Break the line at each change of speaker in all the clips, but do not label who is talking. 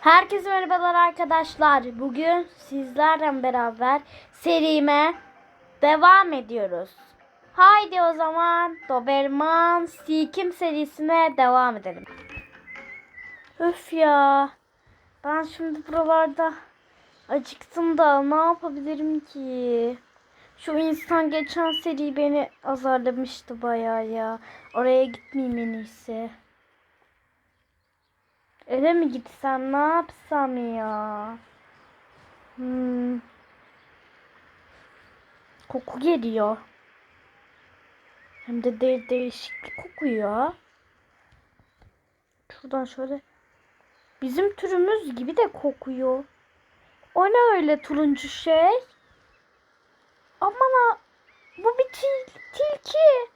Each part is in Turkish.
Herkese merhabalar arkadaşlar. Bugün sizlerle beraber serime devam ediyoruz. Haydi o zaman Doberman Sikim serisine devam edelim. Öf ya. Ben şimdi buralarda acıktım da ne yapabilirim ki? Şu insan geçen seri beni azarlamıştı bayağı ya. Oraya gitmeyeyim en iyisi. Eve mi gitsem ne yapsam ya? Hmm. Koku geliyor. Hem de de değişik kokuyor. Şuradan şöyle. Bizim türümüz gibi de kokuyor. O ne öyle turuncu şey? Aman ha. Bu bir til tilki.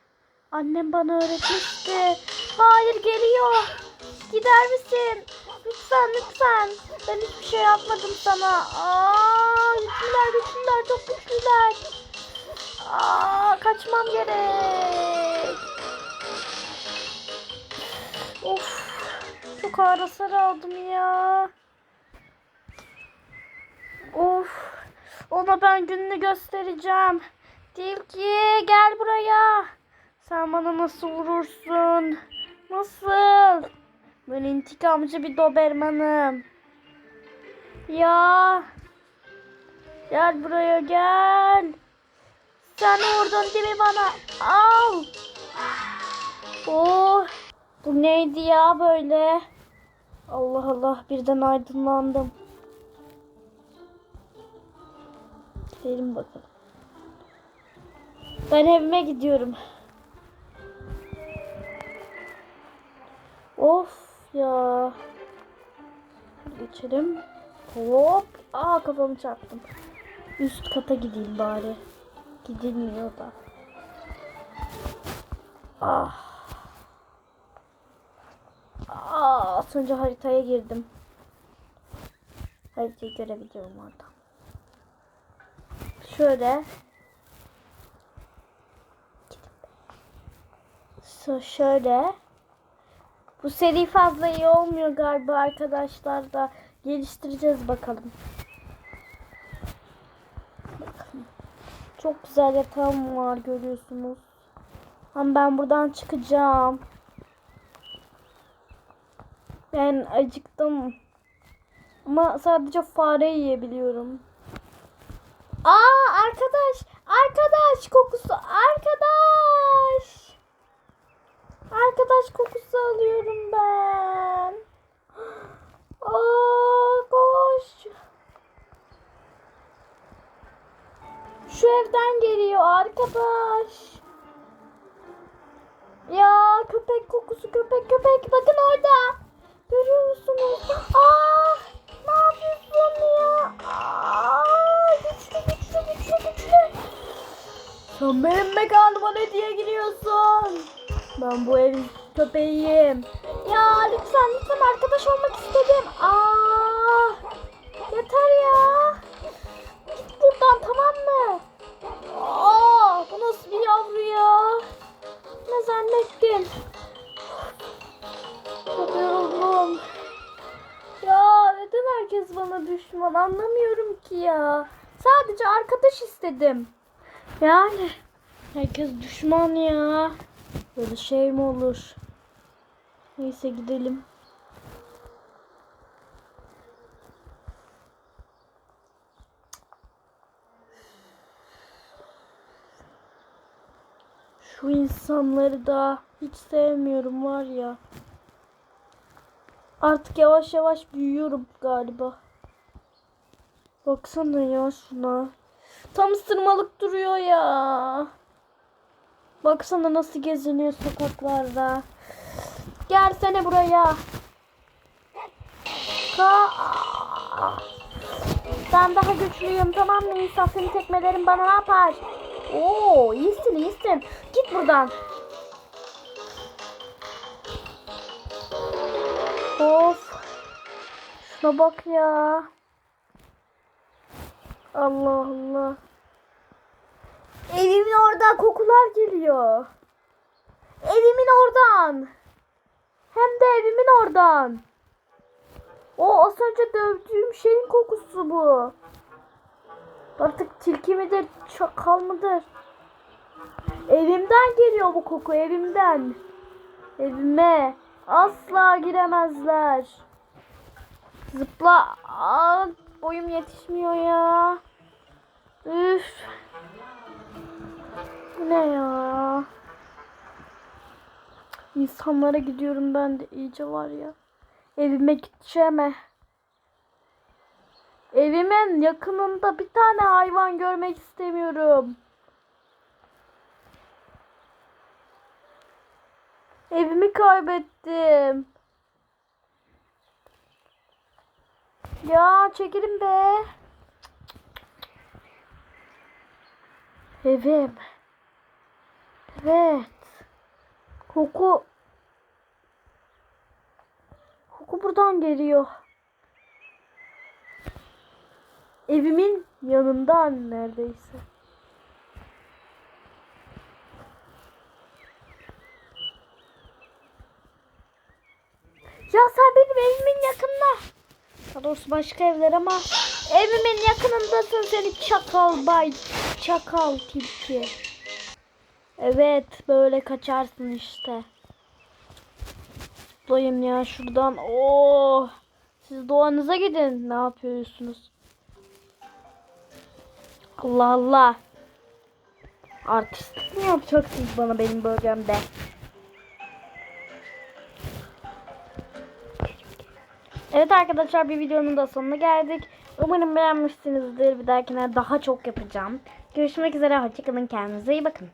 Annem bana öğretmişti. Hayır geliyor. Gider misin? Lütfen lütfen. Ben hiçbir şey yapmadım sana. Aa, güçlüler güçlüler çok güçlüler. Aa, kaçmam gerek. Of. Çok ağır hasar aldım ya. Of. Ona ben gününü göstereceğim. Tilki gel buraya. Sen bana nasıl vurursun? Nasıl? Ben intikamcı bir dobermanım. Ya. Gel buraya gel. Sen vurdun değil mi bana? Al. Oh. Bu neydi ya böyle? Allah Allah birden aydınlandım. Gidelim bakalım. Ben evime gidiyorum. Of ya. Geçelim. Hop. Aa kafamı çarptım. Üst kata gideyim bari. Gidilmiyor da. Ah. Aa, az haritaya girdim. Haritayı görebiliyorum oradan. Şöyle. So, şöyle. Bu seri fazla iyi olmuyor galiba arkadaşlar da geliştireceğiz bakalım. Çok güzel yatağım var görüyorsunuz. Ama ben buradan çıkacağım. Ben acıktım. Ama sadece fare yiyebiliyorum. Aa arkadaş, arkadaş kokusu, arkadaş. Arkadaş kokusu alıyorum ben. Aa koş. Şu evden geliyor arkadaş. Ya köpek kokusu köpek köpek bakın orada. Ben bu evin köpeğiyim. Ya lütfen lütfen arkadaş olmak istedim. Aa, yeter ya. Git buradan tamam mı? Aa, bu nasıl bir yavru ya? Ne zannettin? Çok yoruldum. Ya neden herkes bana düşman anlamıyorum ki ya. Sadece arkadaş istedim. Yani herkes düşman ya. Böyle şey mi olur? Neyse gidelim. Şu insanları da hiç sevmiyorum var ya. Artık yavaş yavaş büyüyorum galiba. Baksana ya şuna. Tam sırmalık duruyor ya. Baksana nasıl geziniyor sokaklarda. Gelsene buraya. Ka ben daha güçlüyüm tamam mı İsa? Senin tekmelerin bana ne yapar? Oo iyisin iyisin. Git buradan. Of. Şuna bak ya. Allah Allah. Evimin oradan kokular geliyor. Evimin oradan. Hem de evimin oradan. O az önce dövdüğüm şeyin kokusu bu. Artık tilki midir, çakal mıdır? Evimden geliyor bu koku, evimden. Evime asla giremezler. Zıpla. Aa, boyum yetişmiyor ya. Üf. Bu ne ya? İnsanlara gidiyorum ben de iyice var ya. Evime gideceğim. he. Evimin yakınında bir tane hayvan görmek istemiyorum. Evimi kaybettim. Ya çekilin be. Evim. Evet. Koku. Koku buradan geliyor. Evimin yanından neredeyse. Ya sen benim evimin yakında. Daha doğrusu başka evler ama evimin yakınındasın seni çakal bay. Çakal tilki. Evet böyle kaçarsın işte. Zıplayın ya şuradan. Oo. Siz doğanıza gidin. Ne yapıyorsunuz? Allah Allah. Artistlik mi yapacaksınız bana benim bölgemde? Evet arkadaşlar bir videonun da sonuna geldik. Umarım beğenmişsinizdir. Bir dahakine daha çok yapacağım. Görüşmek üzere. Hoşçakalın. Kendinize iyi bakın.